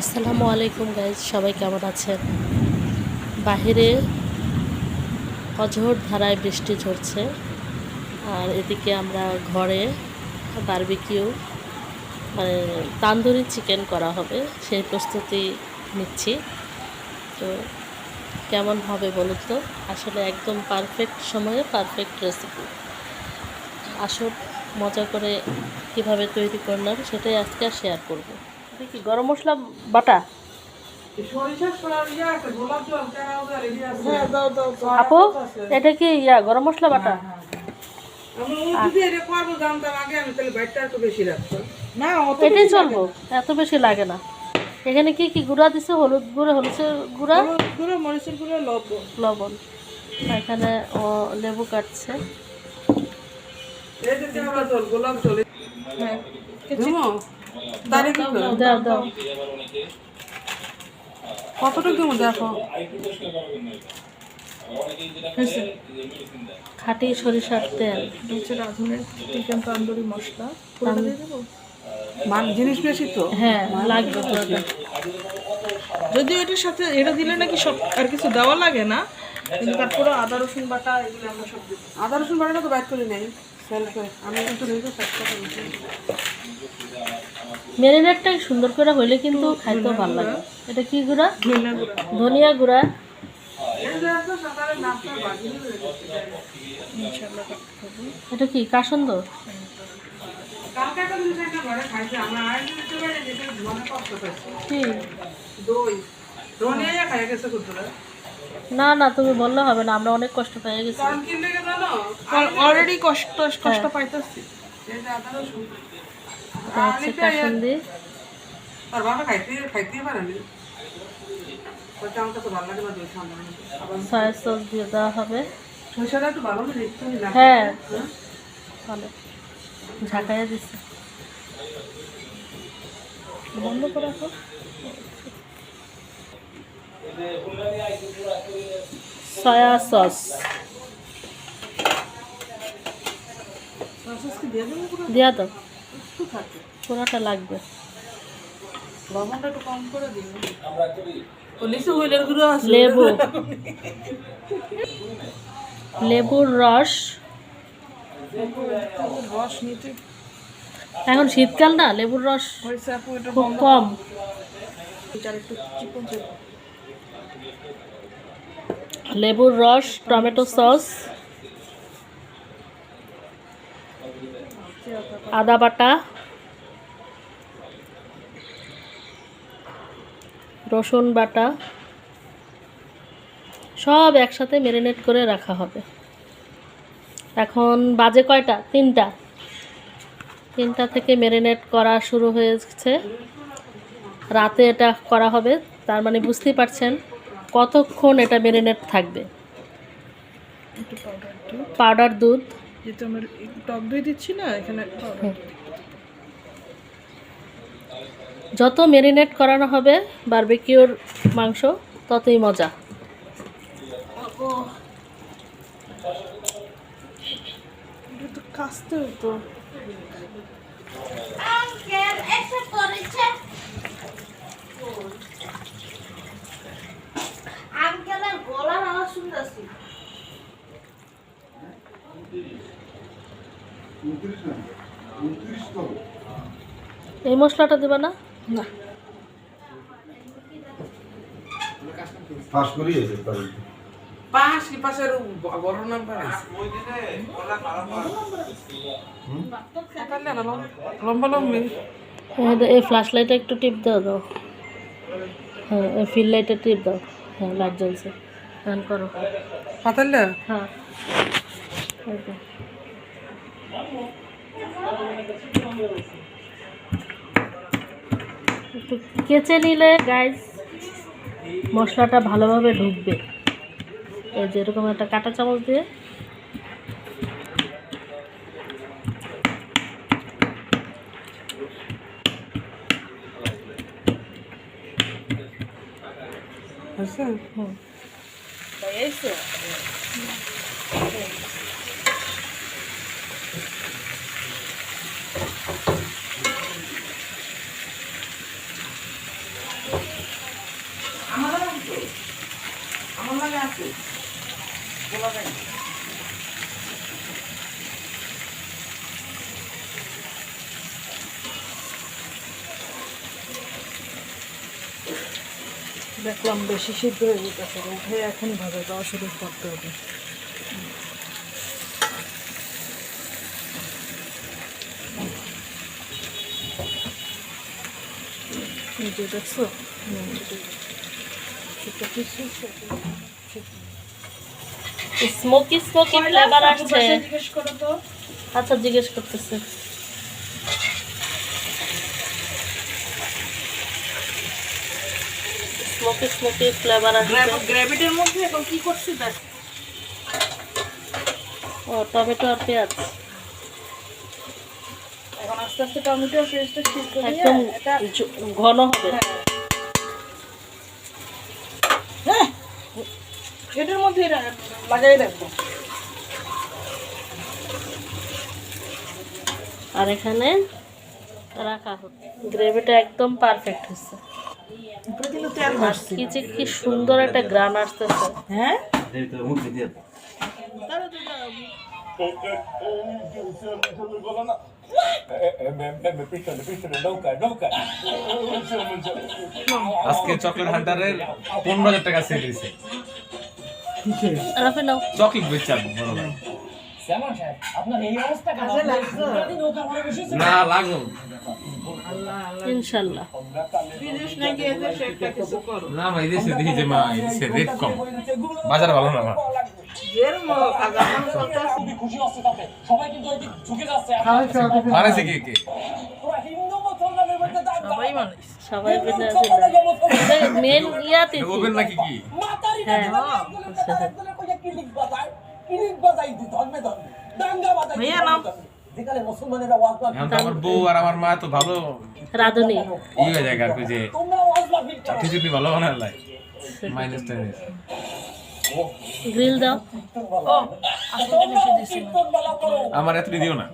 আসসালামু আলাইকুম গাইজ সবাই কেমন আছেন? বাহিরে অঝোর ধারায় বৃষ্টি ঝরছে, আর এদিকে আমরা ঘরে বারবিকিউ মানে তান্দুরি চিকেন করা হবে, সেই প্রস্তুতি নিচ্ছি। তো কেমন হবে বলুন তো? আসলে একদম পারফেক্ট সময়ে পারফেক্ট রেসিপি আসল মজা করে কীভাবে তৈরি করলাম, সেটাই আজকে শেয়ার করব। কি গরম মশলা বাটা? হ্যাঁ, আপু এটা কি ইয়া গরম মশলা বাটা? এটাই চলবো এত বেশি লাগে না। এখানে কি কি গুঁড়া দিছে? হলুদ গুঁড়ো হলুদের গুঁড়া? গুঁড়ো মরিচের গুঁড়ো লবণ। লবণ। এখানে ও লেবু কাটছে। হ্যাঁ। দাও দাও কতটুকু দেবো দেখো খাঁটি সরিষার তেল। হচ্ছে রাঁধুনের চিকেন তন্দুরি মশলা। দিয়ে দেবো? মান জিনিস বেশি তো? হ্যাঁ লাগবে পুরোটা। যদিও এটার সাথে এটা দিলে নাকি সব আর কিছু দেওয়া লাগে না কিন্তু তারপরে আদা রসুন বাটা এগুলো আমরা সব দিই। আদা রসুন বাটাটা তো বাইর করে নেই। সেলফে আমি কিন্তু দেখব চেষ্টা করি। ম্যারিনেটটা সুন্দর করে হইলে কিন্তু খাইতে ভালো লাগে। এটা কি গুঁড়া? ধনিয়া গুঁড়া। এটা কি কাসন্দ? না না তুমি বললে হবে না আমরা অনেক কষ্ট পেয়ে গেছি। অলরেডি কষ্ট কষ্ট পাইতেছি। এটা হচ্ছে কাসন্দি। সয়া সস দিয়ে দেওয়া হবে। হ্যাঁ। ভালো। ঝাঁকাইয়া দিচ্ছে বন্ধ করে রাখো। Soya sauce. দিয়া দাও। লাগবে। লবণটা একটু কম করে দিন। নিচে হুইলের গুঁড়ো আছে। লেবু। লেবুর রস। রস নিতে এখন শীতকাল না লেবুর রস খুব কম। লেবুর রস টমেটো সস। আদা বাটা রসুন বাটা সব একসাথে ম্যারিনেট করে রাখা হবে। এখন বাজে কয়টা? তিনটা। তিনটা থেকে ম্যারিনেট করা শুরু হয়েছে। রাতে এটা করা হবে তার মানে বুঝতেই পারছেন কতক্ষণ এটা ম্যারিনেট থাকবে। পাউডার দুধ। যেহেতু আমরা টক দই দিচ্ছি না এখানে যত ম্যারিনেট করানো হবে বারবিকিউর মাংস ততই মজা। হতো এই মশলাটা দেবা না? না। ফাঁস করিয়ে যেতে কি পাশের বড় নাম্বার আছে? লম্বা লম্বি। হ্যাঁ, এই ফ্ল্যাশ লাইটে একটু টিপ দাও দাও। হ্যাঁ এই ফিল লাইটে টিপ দাও। হ্যাঁ লাইট জ্বলছে। অন করো। পাতালে হ্যাঁ। একটু কেচে নিলে গাইজ মশলাটা ভালোভাবে ঢুকবে। এই যে এরকম একটা কাঁটা চামচ দিয়ে। আছে হুম। দেখলাম বেশি সিদ্ধ হয়ে উঠে এখন ভাবে যাওয়া শুরু করতে হবে। দেখছ? কিছু স্মোকি স্মোকি ফ্লেভার আসছে। আচ্ছা জিজ্ঞেস করতেছে। স্মোকি স্মোকি ফ্লেভার আসছে। গ্র্যাভিটির মধ্যে এখন কি করছি দেখ। ও টমেটো আর পেঁয়াজ। আস্তে আস্তে টমেটো পেস্টটা সিদ্ধ একদম ঘন হবে হ্যাঁ এটার মধ্যে লাগাই রাখব আর এখানে রাখা হচ্ছে গ্রেভিটা একদম পারফেক্ট হচ্ছে কি যে কি সুন্দর একটা গ্রান আসতেছে হ্যাঁ আজকে চকলেট হান্টারের পনেরো হাজার টাকা সেল হয়েছে। নাও। চকলেট বেচার বড় ভাই। না লাগো ইনশাল্লাহ। না ভাই দেশে দেখি যে মা রেট কম। বাজার ভালো না আমার বউ আর আমার মা তো ভালো। রাঁধুনি। ই হয়ে যায় আর যে চাকরি ভালো বানায় মাইনাস টাইনাস গ্রিল দাও। ও আসলে বেশি দিছি না আমার এত দিও না।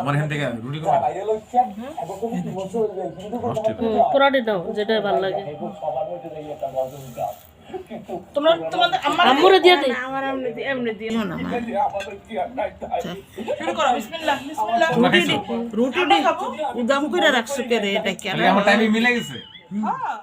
আমার এখান থেকে রুটি হুম পুরাটি দাও যেটা ভালো লাগে। তোমরা তোমাদের আমার আম্মুরে দিয়ে দিই আমার এমনি দি এমনি দিও না শুরু করো বিসমিল্লাহ বিসমিল্লাহ তোমরা রুটি উদাম করে রাখছো কে রে এটা কি? তাহলে আমার টাইমিং মিলে গেছে। হ্যাঁ